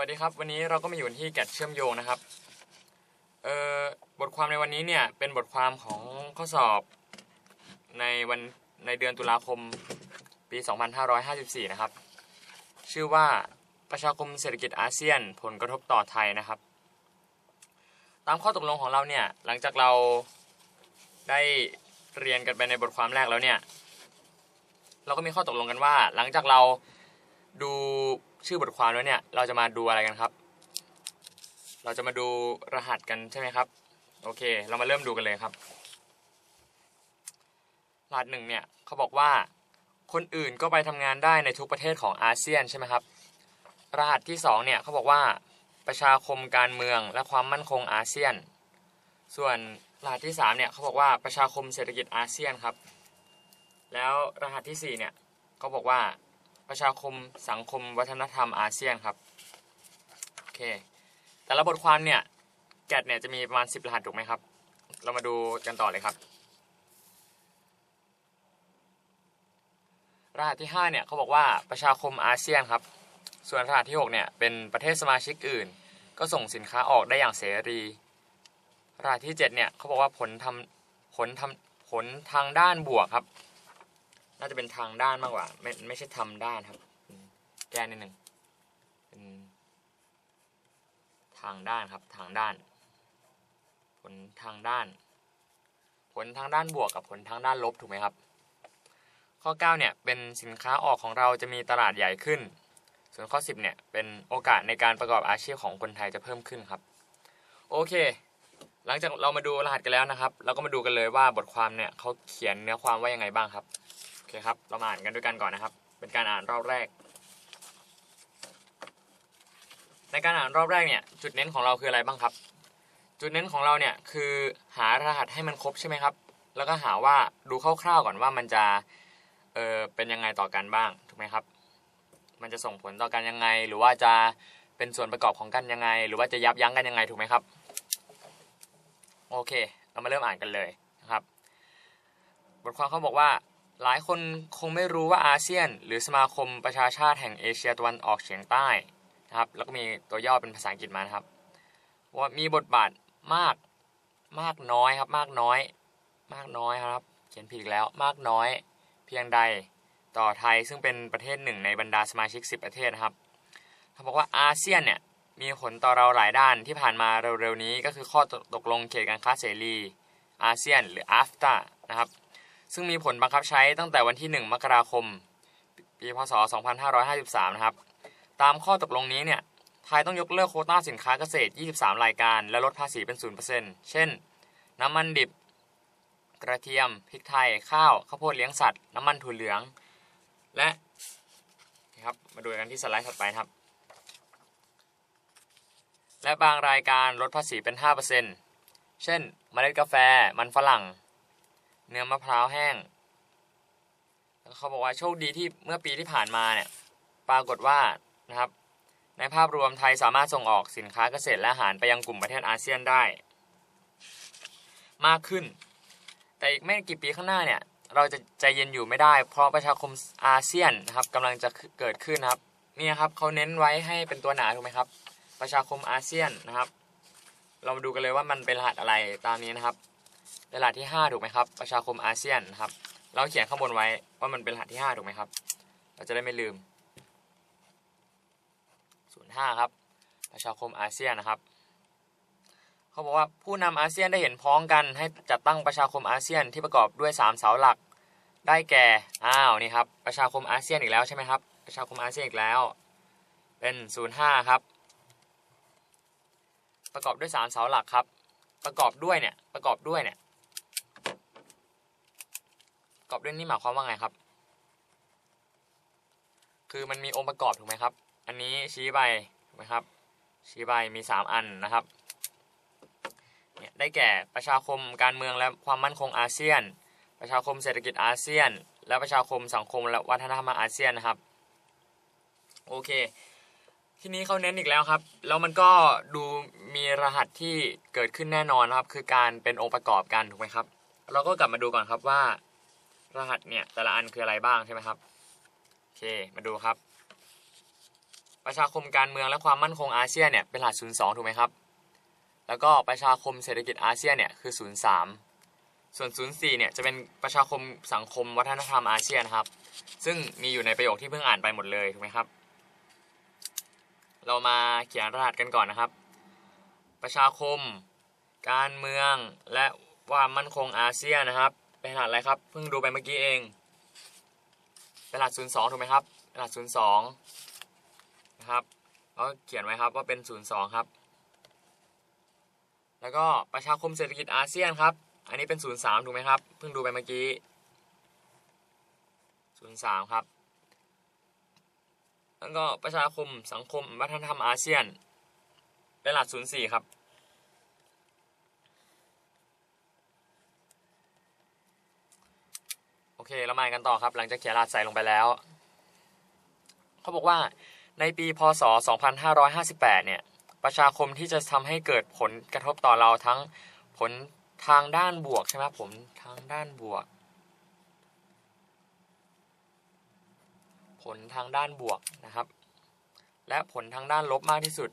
วัสดีครับ วันนี้เราก็มาอยู่ที่แกดเชื่อมโยงนะครับเอ่อบทความในวันนี้เนี่ยเป็นบทความของข้อสอบในวันในเดือนตุลาคมปี 2554 นะครับ ชื่อว่าประชาคมเศรษฐกิจอาเซียน ผลกระทบต่อไทยนะครับ ตามข้อตกลงของเราเนี่ยหลังจากเราได้เรียนกันไปในบทความแรกแล้วเนี่ยเราก็มีข้อตกลงกันว่า หลังจากเราดู ชื่อบทความแล้วเนี่ย เราจะมาดูอะไรกันครับ เราจะมาดูรหัสกันใช่ไหมครับ โอเค เรามาเริ่มดูกันเลยครับ รหัสหนึ่งเนี่ยเขาบอกว่า คนอื่นก็ไปทำงานได้ในทุกประเทศของอาเซียนใช่ไหมครับ รหัสที่สองเนี่ยเขาบอกว่า ประชาคมการเมืองและความมั่นคงอาเซียน ส่วนรหัสที่สามเนี่ยเขาบอกว่าประชาคมเศรษฐกิจอาเซียนครับ แล้วรหัสที่สี่เนี่ยเขาบอกว่า ประชาคมสังคมวัฒนธรรมอาเซียนครับโอเคแต่ละบทความเนี่ยแกดเนี่ยจะมีประมาณ 10 รหัสถูกไหมครับ เรามาดูกันต่อเลยครับ รหัสที่ 5 เนี่ยเขาบอกว่าประชาคมอาเซียนครับ ส่วนรหัสที่ 6 เนี่ยเป็นประเทศสมาชิกอื่น ก็ส่งสินค้าออกได้อย่างเสรี รหัสที่ 7 เนี่ยเขาบอกว่าผลทำผลทำผลทางด้านบวกครับ น่าจะเป็นทางด้านมากกว่า ไม่ไม่ใช่ทำด้านครับ แก้นิดหนึ่งเป็นทางด้านครับ ทางด้าน ผลทางด้าน ผลทางด้านบวกกับผลทางด้านลบถูกไหมครับ ข้อ 9 เนี่ยเป็นสินค้าออกของเราจะมีตลาดใหญ่ขึ้น ส่วนข้อ 10 เนี่ยเป็นโอกาสในการประกอบอาชีพของคนไทยจะเพิ่มขึ้นครับ โอเค หลังจากเรามาดูรหัสกันแล้วนะครับ เราก็มาดูกันเลยว่าบทความเนี่ยเขาเขียนเนื้อความว่ายังไงบ้างครับ อเคครับ เรามาอ่านกันด้วยกันก่อนนะครับ เป็นการอ่านรอบแรก ในการอ่านรอบแรกเนี่ย จุดเน้นของเราคืออะไรบ้างครับ จุดเน้นของเราเนี่ยคือหารหัสให้มันครบใช่ไหมครับ แล้วก็หาว่าดูคร่าวๆก่อนว่ามันจะ เออเป็นยังไงต่อกันบ้าง ถูกไหมครับ มันจะส่งผลต่อกันยังไง หรือว่าจะเป็นส่วนประกอบของกันยังไง หรือว่าจะยับยั้งกันยังไง ถูกไหมครับ โอเค เรามาเริ่มอ่านกันเลยนะครับ บทความเขาบอกว่า หลายคนคงไม่รู้ว่าอาเซียน หรือสมาคมประชาชาติแห่งเอเชียตะวันออกเฉียงใต้นะครับ แล้วก็มีตัวย่อเป็นภาษาอังกฤษมานะครับ ว่ามีบทบาทมากมากน้อยครับ มากน้อย มากน้อยครับ เขียนผิดอีกแล้วมากน้อย เพียงใดต่อไทยซึ่งเป็นประเทศหนึ่งในบรรดาสมาชิก 10 ประเทศนะครับเขาบอกว่าอาเซียนเนี่ยมีผลต่อเราหลายด้านที่ผ่านมาเร็วๆนี้ก็คือข้อตกลงเขตการค้าเสรี อาเซียนหรือ AFTA นะครับ ซึ่งมีผลบังคับใช้ตั้งแต่วันที่ 1 มกราคม ปีพศ 2553 นะครับ ตามข้อตกลงนี้เนี่ย ไทยต้องยกเลิกโคต้าสินค้าเกษตร 23 รายการ และลดภาษีเป็น 0%เช่น น้ำมันดิบ กระเทียม พริกไทย ข้าว ข้าวโพดเลี้ยงสัตว์ น้ำมันถั่วเหลือง และครับ มาดูกันที่สไลด์ถัดไปครับ และบางรายการลดภาษีเป็น 5%เช่น เมล็ดกาแฟ มันฝรั่ง เนื้อมะพร้าวแห้งเขาบอกว่าโชคดีที่เมื่อปีที่ผ่านมาเนี่ยปรากฏว่านะครับ ในภาพรวมไทยสามารถส่งออกสินค้าเกษตรและอาหารไปยังกลุ่มประเทศอาเซียนได้ มากขึ้น แต่อีกไม่กี่ปีข้างหน้าเนี่ยเราจะใจเย็นอยู่ไม่ได้ เพราะประชาคมอาเซียนนะครับกำลังจะเกิดขึ้นนะครับนี่ครับเขาเน้นไว้ให้เป็นตัวหนาถูกไหมครับ ประชาคมอาเซียนนะครับ เรามาดูกันเลยว่ามันเป็นรหัสอะไรตามนี้นะครับ รหัสที่ 5 ถูกไหมครับ ประชาคมอาเซียนนะครับ เราเขียนข้างบนไว้ว่ามันเป็นรหัสที่ 5 ถูกไหมครับ เราจะได้ไม่ลืม 05 ครับ ประชาคมอาเซียนนะครับ เขาบอกว่าผู้นำอาเซียนได้เห็นพ้องกันให้จัดตั้งประชาคมอาเซียนที่ประกอบด้วย 3 เสาหลัก ได้แก่ อ้าวนี่ครับ ประชาคมอาเซียนอีกแล้วใช่ไหมครับ ประชาคมอาเซียนอีกแล้ว เป็น 05 ครับ ประกอบด้วย 3 เสาหลักครับ ประกอบด้วยเนี่ย ประกอบด้วยเนี่ย ประกอบด้วยนี่หมายความว่าไงครับ คือมันมีองค์ประกอบถูกไหมครับ อันนี้ชี้ใบถูกไหมครับ ชี้ใบมี 3 อันนะครับเนี่ยได้แก่ประชาคมการเมืองและความมั่นคงอาเซียน ประชาคมเศรษฐกิจอาเซียน และประชาคมสังคมและวัฒนธรรมอาเซียนนะครับโอเค ทีนี้เขาเน้นอีกแล้วครับ แล้วมันก็ดูมีรหัสที่เกิดขึ้นแน่นอนนะครับ คือการเป็นองค์ประกอบกันถูกไหมครับ เราก็กลับมาดูก่อนครับว่า รหัสเนี่ยแต่ละอันคืออะไรบ้างใช่ไหมครับโอเคมาดูครับ ประชาคมการเมืองและความมั่นคงอาเซียนเนี่ยเป็นรหัส 02 ถูกไหมครับ แล้วก็ประชาคมเศรษฐกิจอาเซียนเนี่ยคือ 03 ส่วน 04 เนี่ยจะเป็นประชาคมสังคมวัฒนธรรมอาเซียนครับ ซึ่งมีอยู่ในประโยคที่เพิ่งอ่านไปหมดเลยถูกไหมครับ เรามาเขียนรหัสกันก่อนนะครับ ประชาคม การเมืองและความมั่นคงอาเซียนนะครับ เป็นรหัสอะไรครับ เพิ่งดูไปเมื่อกี้เอง เป็นรหัส 02 ถูกไหมครับเป็นรหัส 02 นะครับก็เขียนไว้ครับว่าเป็น 02 ครับ แล้วก็ประชาคมเศรษฐกิจอาเซียนครับ อันนี้เป็น 03 ถูกไหมครับ เพิ่งดูไปเมื่อกี้ 03 ครับ แล้วก็ประชาคมสังคมวัฒนธรรมอาเซียนเป็นหลัก04 ครับ โอ เคเรามากันต่อครับ หลังจากเขียนรหัสใส่ลงไปแล้ว เขาบอกว่าในปีพศ 2558 เนี่ย ประชาคมที่จะทำให้เกิดผลกระทบต่อเราทั้งผลทางด้านบวกใช่ไหมผมทางด้านบวก ผลทางด้านบวกนะครับ และผลทางด้านลบมากที่สุด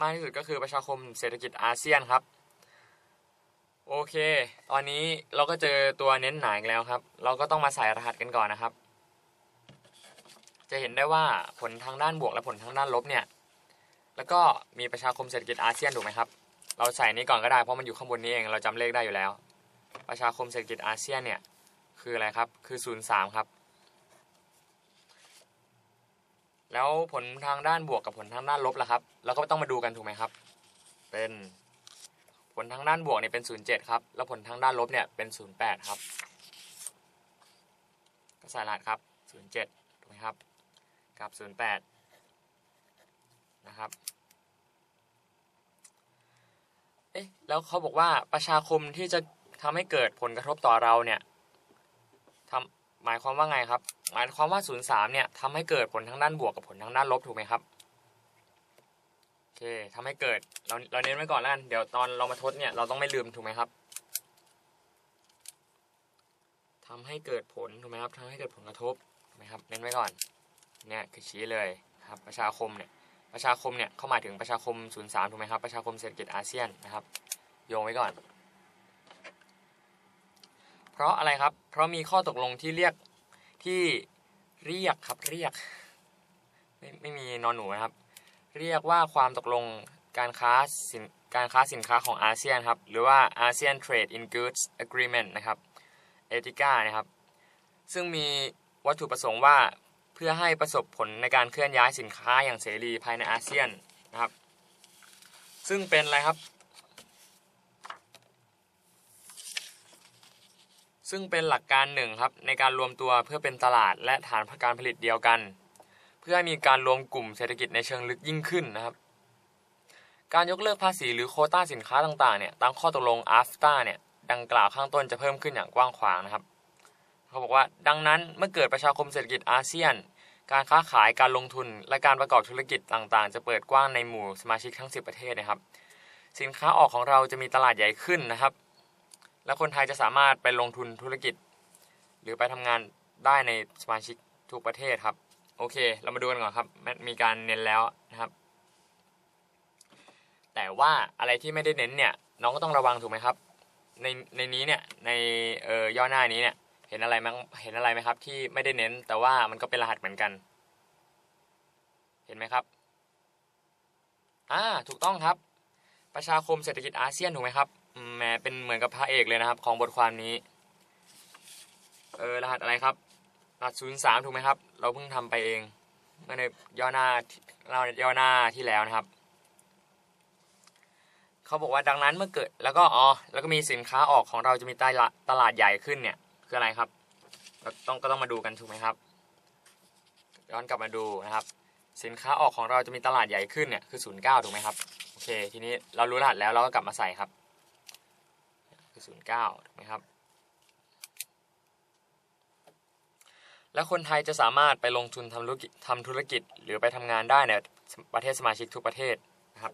มากที่สุดก็คือประชาคมเศรษฐกิจอาเซียนครับ โอเค ตอนนี้เราก็เจอตัวเน้นหนาอีกแล้วครับ เราก็ต้องมาใส่รหัสกันก่อนนะครับ จะเห็นได้ว่าผลทางด้านบวกและผลทางด้านลบเนี่ย แล้วก็มีประชาคมเศรษฐกิจอาเซียนถูกไหมครับ เราใส่นี้ก่อนก็ได้เพราะมันอยู่ข้างบนนี้เอง เราจำเลขได้อยู่แล้ว ประชาคมเศรษฐกิจอาเซียนเนี่ย คืออะไรครับ คือ03ครับ แล้วผลทางด้านบวกกับผลทางด้านลบล่ะครับ เราก็ต้องมาดูกันถูกไหมครับ เป็น ผลทางด้านบวกเนี่ยเป็น 07 ครับ แล้วผลทางด้านลบเนี่ยเป็น 08 ครับ ก็ใส่รหัสครับ 07 ถูกไหมครับ กับ 08 นะครับ เอ๊ะ แล้วเขาบอกว่าประชาคมที่จะทำให้เกิดผลกระทบต่อเราเนี่ยทำหมายความว่าไงครับ หมายความว่า 03 เนี่ยทำให้เกิดผลทางด้านบวกกับผลทางด้านลบถูกไหมครับ อเคทำให้เกิดเราเราเน้นไว้ก่อนแล้วกันเดี๋ยวตอนเรามาทดเนี่ยเราต้องไม่ลืมถูกไหมครับทำให้เกิดผลถูกไหมครับทำให้เกิดผลกระทบถูกไหมครับเน้นไว้ก่อนเนี่ยคือชี้เลยครับประชาคมเนี่ยประชาคมเนี่ยเข้าหมายถึงประชาคม 03ถูกไหมครับประชาคมเศรษฐกิจอาเซียนนะครับ โยงไว้ก่อน เพราะอะไรครับ เพราะมีข้อตกลงที่เรียกที่เรียกครับเรียกไม่ไม่มีนอนหนูนะครับ เรียกว่าความตกลงการค้าสินการค้าสินค้าของอาเซียนครับ หรือว่า ASEAN Trade in Goods Agreement นะครับเอติก้านะครับ ซึ่งมีวัตถุประสงค์ว่าเพื่อให้ประสบผลในการเคลื่อนย้ายสินค้าอย่างเสรีภายในอาเซียนนะครับ ซึ่งเป็นอะไรครับ ซึ่งเป็นหลักการหนึ่งครับในการรวมตัวเพื่อเป็นตลาดและฐานการผลิตเดียวกัน พื่อให้มีการรวมกลุ่มเศรษฐกิจในเชิงลึกยิ่งขึ้นนะครับ การยกเลิกภาษีหรือโคต้าสินค้าต่างๆเนี่ยตามข้อตกลง AFTA เนี่ยดังกล่าวข้างต้นจะเพิ่มขึ้นอย่างกว้างขวางนะครับ เขาบอกว่าดังนั้นเมื่อเกิดประชาคมเศรษฐกิจอาเซียน การค้าขายการลงทุน และการประกอบธุรกิจต่างๆ จะเปิดกว้างในหมู่สมาชิกทั้ง 10 ประเทศนะครับ สินค้าออกของเราจะมีตลาดใหญ่ขึ้นนะครับ และคนไทยจะสามารถไปลงทุนธุรกิจ หรือไปทำงานได้ในสมาชิกทุกประเทศครับ โอเค เรามาดูกันก่อนครับมีการเน้นแล้วนะครับ แต่ว่าอะไรที่ไม่ได้เน้นเนี่ย น้องก็ต้องระวังถูกไหมครับ ในในนี้เนี่ยในเอ่อย่อหน้านี้เนี่ยเห็นอะไรมั้งเห็นอะไรไหมครับ ที่ไม่ได้เน้น แต่ว่ามันก็เป็นรหัสเหมือนกัน เห็นไหมครับอ่าถูกต้องครับ ประชาคมเศรษฐกิจอาเซียนถูกไหมครับแหมเป็นเหมือนกับพระเอกเลยนะครับ ของบทความนี้ เออรหัสอะไรครับ หัสศูนย์สามถูกไหมครับ เราเพิ่งทำไปเองเมื่อในย่อหน้าเราย่อหน้าที่แล้วนะครับ เขาบอกว่าดังนั้นเมื่อเกิดแล้วก็อ๋อแล้วก็มีสินค้าออกของเราจะมีตลาดตลาดใหญ่ขึ้นเนี่ยคืออะไรครับเราต้องก็ต้องมาดูกันถูกไหมครับ ย้อนกลับมาดูนะครับ สินค้าออกของเราจะมีตลาดใหญ่ขึ้นเนี่ยคือ09ถูกไหมครับโอเคทีนี้เรารู้รหัสแล้วเราก็กลับมาใส่ครับ คือ09ถูกไหมครับ และคนไทยจะสามารถไปลงทุนทำธุรกิจทำธุรกิจ หรือไปทำงานได้ในประเทศสมาชิกทุกประเทศนะครับ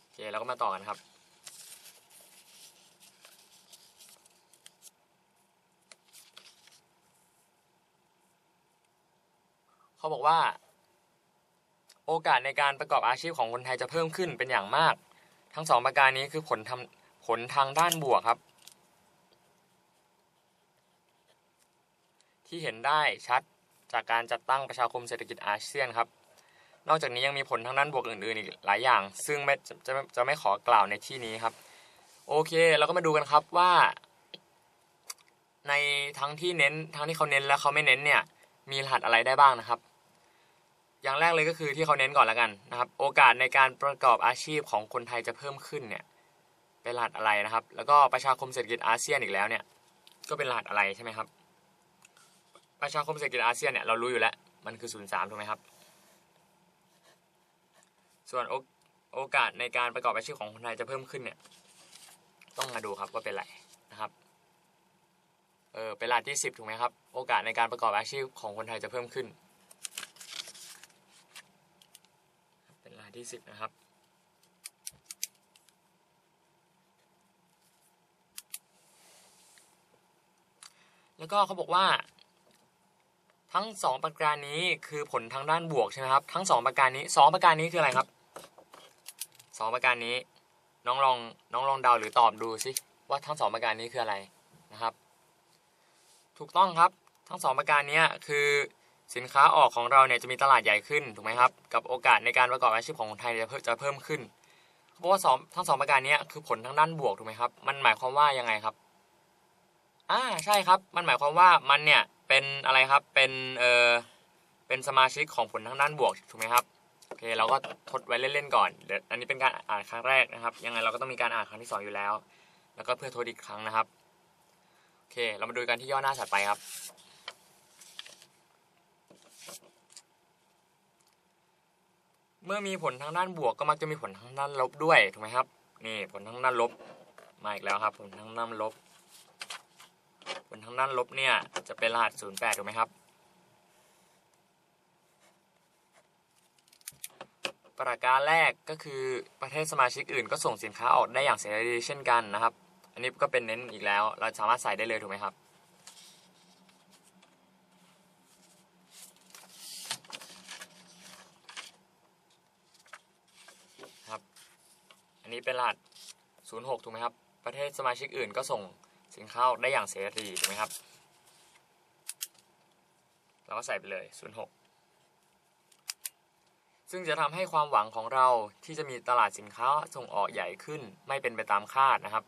โอเคเราก็มาต่อกันครับ เขาบอกว่า โอกาสในการประกอบอาชีพของคนไทยจะเพิ่มขึ้นเป็นอย่างมาก ทั้งสองประการนี้คือผลทำ ผลทางด้านบวกครับ ที่เห็นได้ชัดจากการจัดตั้งประชาคมเศรษฐกิจอาเซียนครับ นอกจากนี้ยังมีผลทางด้านบวกอื่นๆอีกหลายอย่าง ซึ่งไม่จะจะจะไม่ขอกล่าวในที่นี้ครับ โอเคเราก็มาดูกันครับว่า ในทั้งที่เน้นทั้งที่เขาเน้นและเขาไม่เน้นเนี่ยมีรหัสอะไรได้บ้างนะครับอย่างแรกเลยก็คือที่เขาเน้นก่อนแล้วกันนะครับ โอกาสในการประกอบอาชีพของคนไทยจะเพิ่มขึ้นเนี่ย เป็นรหัสอะไรนะครับ แล้วก็ประชาคมเศรษฐกิจอาเซียนอีกแล้วเนี่ย ก็เป็นรหัสอะไรใช่ไหมครับ ประชาคมเศรษฐกิจอาเซียนเนี่ยเรารู้อยู่แล้ว มันคือ 03 ถูกไหมครับ ส่วนโอโอกาสในการประกอบอาชีพของคนไทยจะเพิ่มขึ้นเนี่ย ต้องมาดูครับว่าเป็นไรนะครับ เออเป็นรหัสที่ 10 ถูกไหมครับ โอกาสในการประกอบอาชีพของคนไทยจะเพิ่มขึ้น เป็นรหัสที่ 10 นะครับ แล้วก็เขาบอกว่า ทั้งสองประการนี้คือผลทางด้านบวกใช่ไหมครับ ทั้งสองประการนี้สองประการนี้คืออะไรครับสองประการนี้ น้องลองน้องลองเดาหรือตอบดูสิว่าทั้งสองประการนี้คืออะไรนะครับ ถูกต้องครับทั้งสองประการนี้คือสินค้าออกของเราเนี่ยจะมีตลาดใหญ่ขึ้นถูกไหมครับ กับโอกาสในการประกอบอาชีพของคนไทยจะเพิ่มจะเพิ่มขึ้นเพราะว่าสองทั้งสองประการนี้คือผลทางด้านบวกถูกไหมครับ มันหมายความว่ายังไงครับ อ่าใช่ครับ มันหมายความว่ามันเนี่ยเป็นอะไรครับ เป็นเออเป็นสมาชิกของผลทางด้านบวกถูกไหมครับโอเคเราก็ทดไว้เล่นๆก่อนเดี๋ยวอันนี้เป็นการอ่านครั้งแรกนะครับ ยังไงเราก็ต้องมีการอ่านครั้งที่สองอยู่แล้ว แล้วก็เพื่อทดอีกครั้งนะครับโอเค เรามาดูกันที่ย่อหน้าถัดไปครับ เมื่อมีผลทางด้านบวกก็มักจะมีผลทางด้านลบด้วยถูกไหมครับนี่ผลทางด้านลบมาอีกแล้วครับ ผลทางด้านลบ ผลทางด้านลบเนี่ยจะเป็นรหัส 08 ถูกไหมครับ ประการแรกก็คือประเทศสมาชิกอื่นก็ส่งสินค้าออกได้อย่างเสรีเช่นกันนะครับ อันนี้ก็เป็นเน้นอีกแล้ว เราสามารถใส่ได้เลยถูกไหมครับครับ อันนี้เป็นรหัส 06 ถูกไหมครับ ประเทศสมาชิกอื่นก็ส่ง สินค้าออกได้อย่างเสรีถูกไหมครับ เราก็ใส่ไปเลย 06 ซึ่งจะทำให้ความหวังของเราที่จะมีตลาดสินค้าส่งออกใหญ่ขึ้นไม่เป็นไปตามคาดนะครับ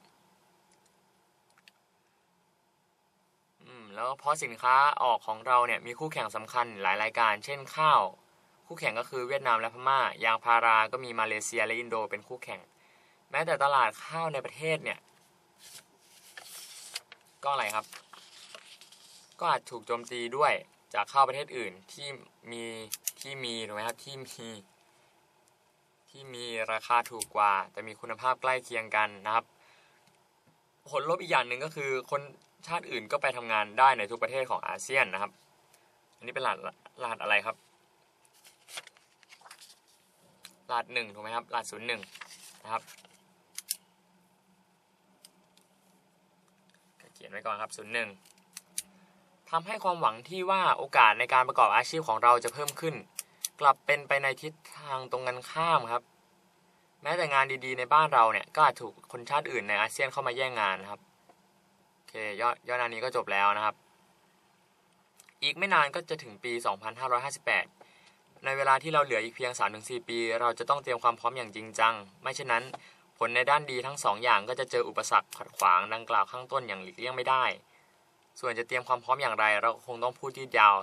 อืมแล้วเพราะสินค้าออกของเราเนี่ยมีคู่แข่งสำคัญหลายรายการ เช่นข้าว คู่แข่งก็คือเวียดนามและพม่า ยางพาราก็มีมาเลเซียและอินโดเป็นคู่แข่ง แม้แต่ตลาดข้าวในประเทศเนี่ย ก็อะไรครับ ก็อาจถูกโจมตีด้วยจากข้าวประเทศอื่นที่มีที่มีถูกไหมครับที่มีที่มีราคาถูกกว่า แต่มีคุณภาพใกล้เคียงกันนะครับ ผลลบอีกอย่างหนึ่งก็คือ คนชาติอื่นก็ไปทำงานได้ในทุกประเทศของอาเซียนนะครับ อันนี้เป็นหัสรหัสอะไรครับรหัสหนึ่งถูกไหมครับรหัสศูนย์หนึ่งนะครับ ขียนไว้ก่อนครับ01ทำให้ความหวังที่ว่าโอกาสในการประกอบอาชีพของเราจะเพิ่มขึ้น กลับเป็นไปในทิศทางตรงกันข้ามครับ แม้แต่งานดีๆ ในบ้านเราเนี่ยก็อาจถูกคนชาติอื่นในอาเซียนเข้ามาแย่งงานนครับโอเคยอดยอดนานี้ก็จบแล้วนะครับ อีกไม่นานก็จะถึงปี 2558 ในเวลาที่เราเหลืออีกเพียง 3-4 ปี เราจะต้องเตรียมความพร้อมอย่างจริงจัง ไม่เช่นนั้น ผลในด้านดีทั้งสองอย่างก็จะเจออุปสรรคขัดขวางดังกล่าวข้างต้นอย่างหลีกเลี่ยงไม่ได้ ส่วนจะเตรียมความพร้อมอย่างไร เราคงต้องพูดยืดยาว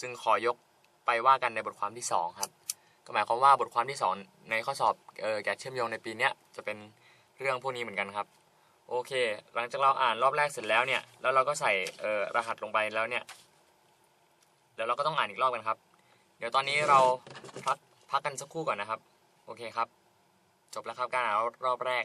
จึงขอยกไปว่ากันในบทความที่ 2 ครับ ก็หมายความว่าบทความที่ 2 ในข้อสอบเออแกะเชื่อมโยงในปีนี้จะเป็นเรื่องพวกนี้เหมือนกันครับ โอเค หลังจากเราอ่านรอบแรกเสร็จแล้วเนี่ย แล้วเราก็ใส่เออรหัสลงไปแล้วเนี่ยเดี๋ยวเราก็ต้องอ่านอีกรอบกันครับ เดี๋ยวตอนนี้เราพักพักกันสักครู่ก่อนนะครับ โอเคครับ จบแล้วครับการอ่ารอบแรก